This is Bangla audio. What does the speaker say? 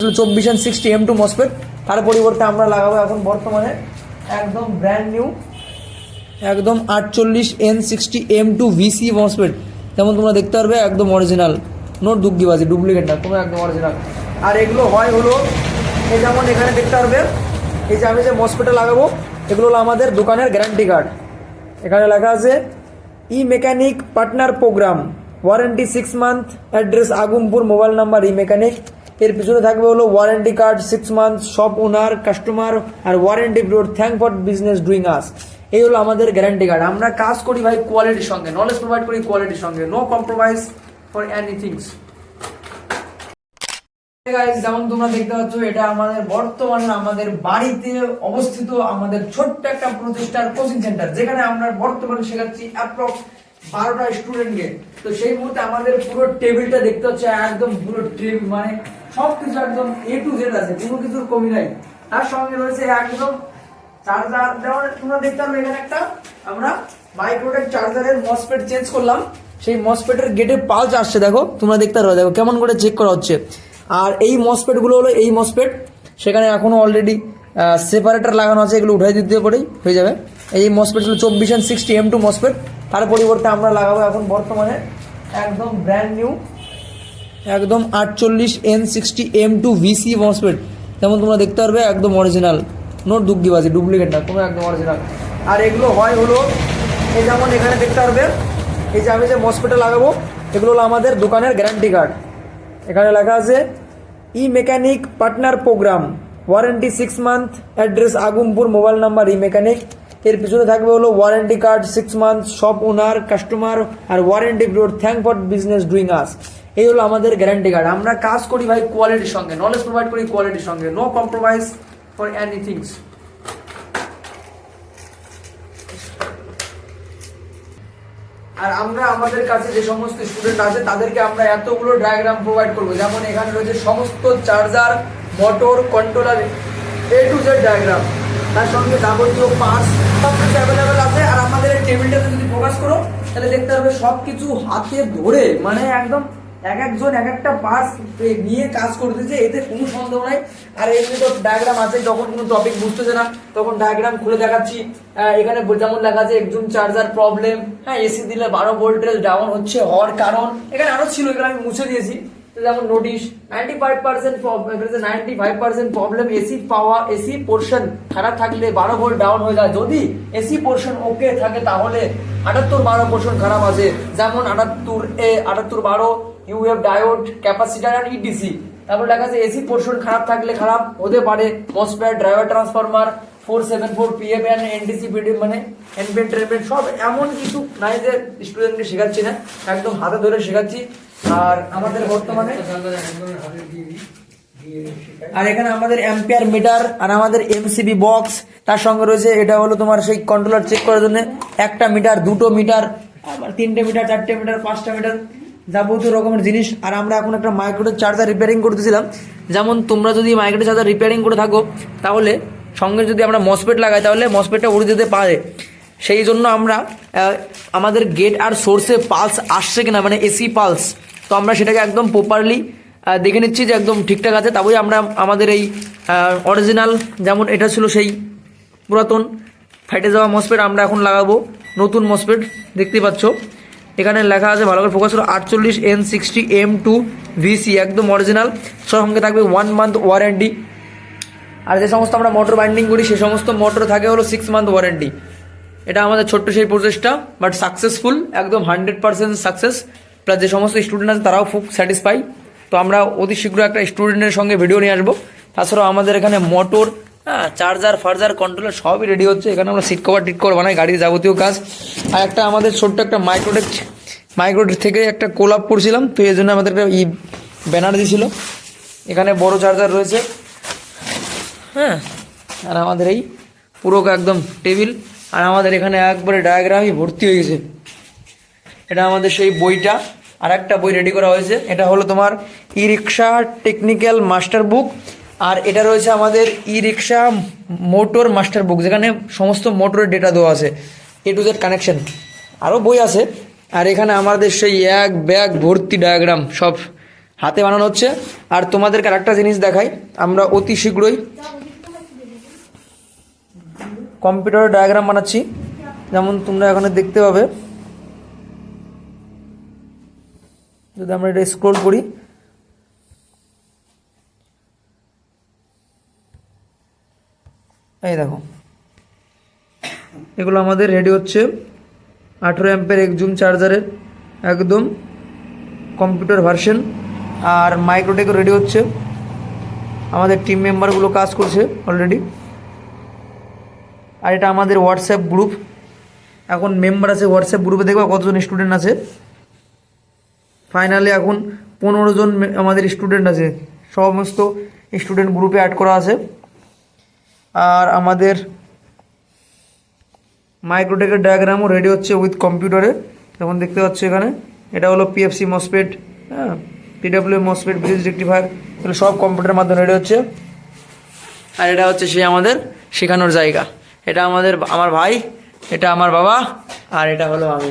চব্বিশ and sixty M two MOSFET তার পরিবর্তে আমরা লাগাবো এখন বর্তমানে একদম ব্র্যান্ড নিউ একদম আটচল্লিশ N sixty M two VC MOSFET যেমন তোমরা দেখতে পারবে, একদম অরিজিনাল নোট দুগ্গিবাজি ডুপ্লিকেট না, কোনো একদম অরিজিনাল আর এগুলো হয় হলো, এই যেমন এখানে দেখতে পারবে, এই যে আমি যে মসপেটে লাগাবো, এগুলো হলো আমাদের দোকানের গ্যারান্টি কার্ড এখানে লেখা আছে E mechanic partner program warranty six month address Agumpur mobile number E mechanic এর পিছনে থাকবে হলো warranty card six month shop owner customer R warranty period thank for business doing us এই হলো আমাদের গ্যারান্টি কার্ড আমরা কাজ করি ভাই কোয়ালিটির সঙ্গে নলেজ প্রোভাইড করি কোয়ালিটির সঙ্গে নো কম্প্রোমাইজ ফর এনিথিংস যেমন তোমরা দেখতে পাচ্ছ, এটা আমাদের বর্তমানে আমাদের বাড়িতে অবস্থিত আমাদের ছোট্ট একটা প্রতিষ্ঠান কোচিং সেন্টার যেখানে আমরা বর্তমানে শেখাচ্ছি অ্যাপ্রক্স বারোটা স্টুডেন্টকে তো সেই মুহূর্তে আমাদের পুরো টেবিলটা দেখতে হচ্ছে একদম পুরো টেবিল মানে সবকিছু একদম এ টু জেড আছে, কোনো কিছুর কমি নাই। তার সঙ্গে রয়েছে একদম চার্জার যেমন তোমরা দেখতাম এখানে একটা, আমরা মাইক্রোটেক চার্জারের মসপেট চেঞ্জ করলাম। সেই মসপেটের গেটে পালস আসছে, দেখো, তোমরা দেখতে পারবে দেখো, কেমন করে চেক করা হচ্ছে। আর এই মসপেটগুলো হলো এই মসপেট সেখানে এখনও অলরেডি সেপারেটর লাগানো আছে, এগুলো উঠাই দিতে পরেই হয়ে যাবে। এই মসপেট চব্বিশ and sixty M two MOSFET তার পরিবর্তে আমরা লাগাবো এখন বর্তমানে একদম ব্র্যান্ড নিউ একদম আটচল্লিশ N sixty M two VC MOSFET যেমন তোমরা দেখতে পারবে, একদম অরিজিনাল নোট দুগ্গিবাজি ডুপ্লিকেট না, কোনো একদম অরিজিনাল আর এগুলো হয় হলো, এই যেমন এখানে দেখতে পারবে, এই যে আমি যে মসপেটে লাগাবো, এগুলো হলো আমাদের দোকানের গ্যারান্টি কার্ড এখানে লেখা আছে E mechanic partner program warranty six month address Agumpur mobile number E mechanic এর পিছনে থাকবে হলো warranty card six month shop owner customer R warranty period thank for business doing us এই হলো আমাদের গ্যারান্টি কার্ড আমরা কাজ করি ভাই কোয়ালিটির সঙ্গে। নলেজ প্রোভাইড করি কোয়ালিটির সঙ্গে। নো কম্প্রোমাইজ ফর এনিথিংস আর আমরা আমাদের কাছে যে সমস্ত স্টুডেন্ট আছে, তাদেরকে আমরা এতগুলো ডায়াগ্রাম প্রোভাইড করব। যেমন এখানে রয়েছে সমস্ত charger motor controller A to Z diagram তার সঙ্গে যাবতীয় পার্টস সব কিছু অ্যাভেলেবেল আছে। আর আমাদের টেবিলটাতে যদি ফোকাস করো, তাহলে দেখতে পারবে সব কিছু হাতে ধরে মানে একদম এক একজন এক একটা পার্টস নিয়ে কাজ করতেছে, এতে কোনো সন্দেহ নাই। আর এমনি তো ডায়াগ্রাম আছে, যখন কোনো টপিক বুঝতেছে না, তখন ডায়াগ্রাম খুলে দেখাচ্ছি। এখানে যেমন লেখা আছে, একজন চার্জার প্রবলেম হ্যাঁ এসি দিলে বারো ভোল্টেজ ডাউন হচ্ছে হওয়ার কারণ। এখানে আরও ছিল এখানে আমি মুছে দিয়েছি। যেমন notice ninety five percent ninety five percent problem AC পাওয়া এসি পোর্শন খারাপ থাকলে বারো ভোল্ট ডাউন হয়ে যায়। যদি এসি পোর্শন ওকে থাকে, তাহলে আটাত্তর বারো পোর্শন খারাপ আছে। যেমন আটাত্তর এ আটাত্তর বারো ইউএফ ডায়োড ক্যাপাসিটার আর ইডিসি তারপর লেখা আছে এসি পোর্শন খারাপ থাকলে খারাপ, হতে পারে MOSFET driver transformer four seven four PF N NDC PD মানে এনপেন ট্রেনপেন সব এমন কিছু নাই যে স্টুডেন্টকে শেখাচ্ছি না, একদম হাতে ধরে শেখাচ্ছি। আর আমাদের বর্তমানে আর এখানে আমাদের অ্যাম্পিয়ার মিটার আর আমাদের এমসিবি বক্স তার সঙ্গে রয়েছে, এটা হলো তোমার সেই কন্ট্রোলার চেক করার জন্য একটা মিটার দুটো মিটার আবার তিনটে মিটার চারটে মিটার পাঁচটা মিটার যাবতীয় রকমের জিনিস। আর আমরা এখন একটা মাইক্রোটেক চার্জার রিপেয়ারিং করতেছিলাম। যেমন তোমরা যদি মাইক্রোটেক চার্জার রিপেয়ারিং করে থাকো, তাহলে সঙ্গে যদি আমরা মসপেট লাগাই, তাহলে মসপেটটা উড়ে যেতে পারে। সেই জন্য আমরা আমাদের গেট আর সোর্সে পালস আসছে কিনা মানে এসি পালস তো আমরা সেটাকে একদম প্রপারলি দেখে নিচ্ছি যে একদম ঠিকঠাক আছে। তবেই আমরা আমাদের এই অরিজিনাল যেমন এটা ছিল সেই পুরাতন ফেটে যাওয়া মসপেট আমরা এখন লাগাবো। নতুন মসপেট দেখতে পাচ্ছ। এখানে লেখা আছে, ভালো করে ফোকাস করো, আটচল্লিশ N sixty M two VC একদম অরিজিনাল সঙ্গে থাকবে ওয়ান মান্থ ওয়ারেন্টি আর যে সমস্ত আমরা মোটর বাইন্ডিং করি, সে সমস্ত মোটর থাকে হলো সিক্স মান্থ ওয়ারেন্টি এটা আমাদের ছোট্ট সেই প্রচেষ্টা বাট সাকসেসফুল একদম হান্ড্রেড পার্সেন্ট সাকসেস প্লাস যে সমস্ত স্টুডেন্ট আছে, তারাও খুব স্যাটিসফাই তো আমরা অতি শীঘ্র একটা স্টুডেন্টের সঙ্গে ভিডিও নিয়ে আসব। তাছাড়াও আমাদের এখানে মোটর চার্জার, ফার্জার কন্ট্রোলার সবই রেডি হচ্ছে। এখানে আমরা সিট কভার টিট কভার বানাই, গাড়ির যাবতীয় কাজ। আর একটা আমাদের ছোট্ট একটা মাইক্রোটেক মাইক্রোটেক থেকে একটা কোলাপ করছিলাম। তো এই জন্য আমাদের একটা ই ব্যানার দিয়েছিল। এখানে বড় চার্জার রয়েছে। হ্যাঁ। আর আমাদের এই পুরো একদম টেবিল আর আমাদের এখানে একবারে ডায়াগ্রামই ভর্তি হয়ে গেছে। এটা আমাদের সেই বইটা। আর একটা বই রেডি করা হয়েছে। এটা হলো তোমার ই রিক্সা টেকনিক্যাল মাস্টার বুক আর এটা রয়েছে আমাদের ই রিক্সা মোটর মাস্টার বুক, যেখানে সমস্ত মোটরের ডেটা দেওয়া আছে এ টু জেড কানেকশন আরও বই আছে। আর এখানে আমাদের সেই এক ব্যাগ ভর্তি ডায়াগ্রাম সব হাতে বানানো হচ্ছে। আর তোমাদেরকে আরেকটা জিনিস দেখাই, আমরা অতি শীঘ্রই কম্পিউটারে ডায়াগ্রাম বানাচ্ছি। যেমন তোমরা এখানে দেখতে পাবে। যদি আমরা এটা স্ক্রোল করি এই দেখো। এগুলো আমাদের রেডি হচ্ছে। আঠেরো অ্যাম্পের এক জুম চার্জারের একদম কম্পিউটার ভার্সন আর মাইক্রোটেকও রেডি হচ্ছে। আমাদের টিম মেম্বারগুলো কাজ করছে অলরেডি আর এটা আমাদের হোয়াটসঅ্যাপ গ্রুপ এখন মেম্বার আছে হোয়াটসঅ্যাপ গ্রুপে দেখবা কতজন স্টুডেন্ট আছে। ফাইনালি এখন পনেরো জন আমাদের স্টুডেন্ট আছে। সমস্ত স্টুডেন্ট গ্রুপে অ্যাড করা আছে। আর আমাদের মাইক্রোটেকের ডায়াগ্রামও রেডি হচ্ছে উইথ কম্পিউটারে যেমন দেখতে পাচ্ছ এখানে, এটা হলো পিএফসি মসপেট হ্যাঁ পিডাব্লিউ মসপেট ব্রিজ রেক্টিফায়ার এগুলো সব কম্পিউটারের মাধ্যমে রেডি হচ্ছে। আর এটা হচ্ছে সে আমাদের শেখানোর জায়গা। এটা আমাদের, আমার ভাই, এটা আমার বাবা, আর এটা হলো আমি।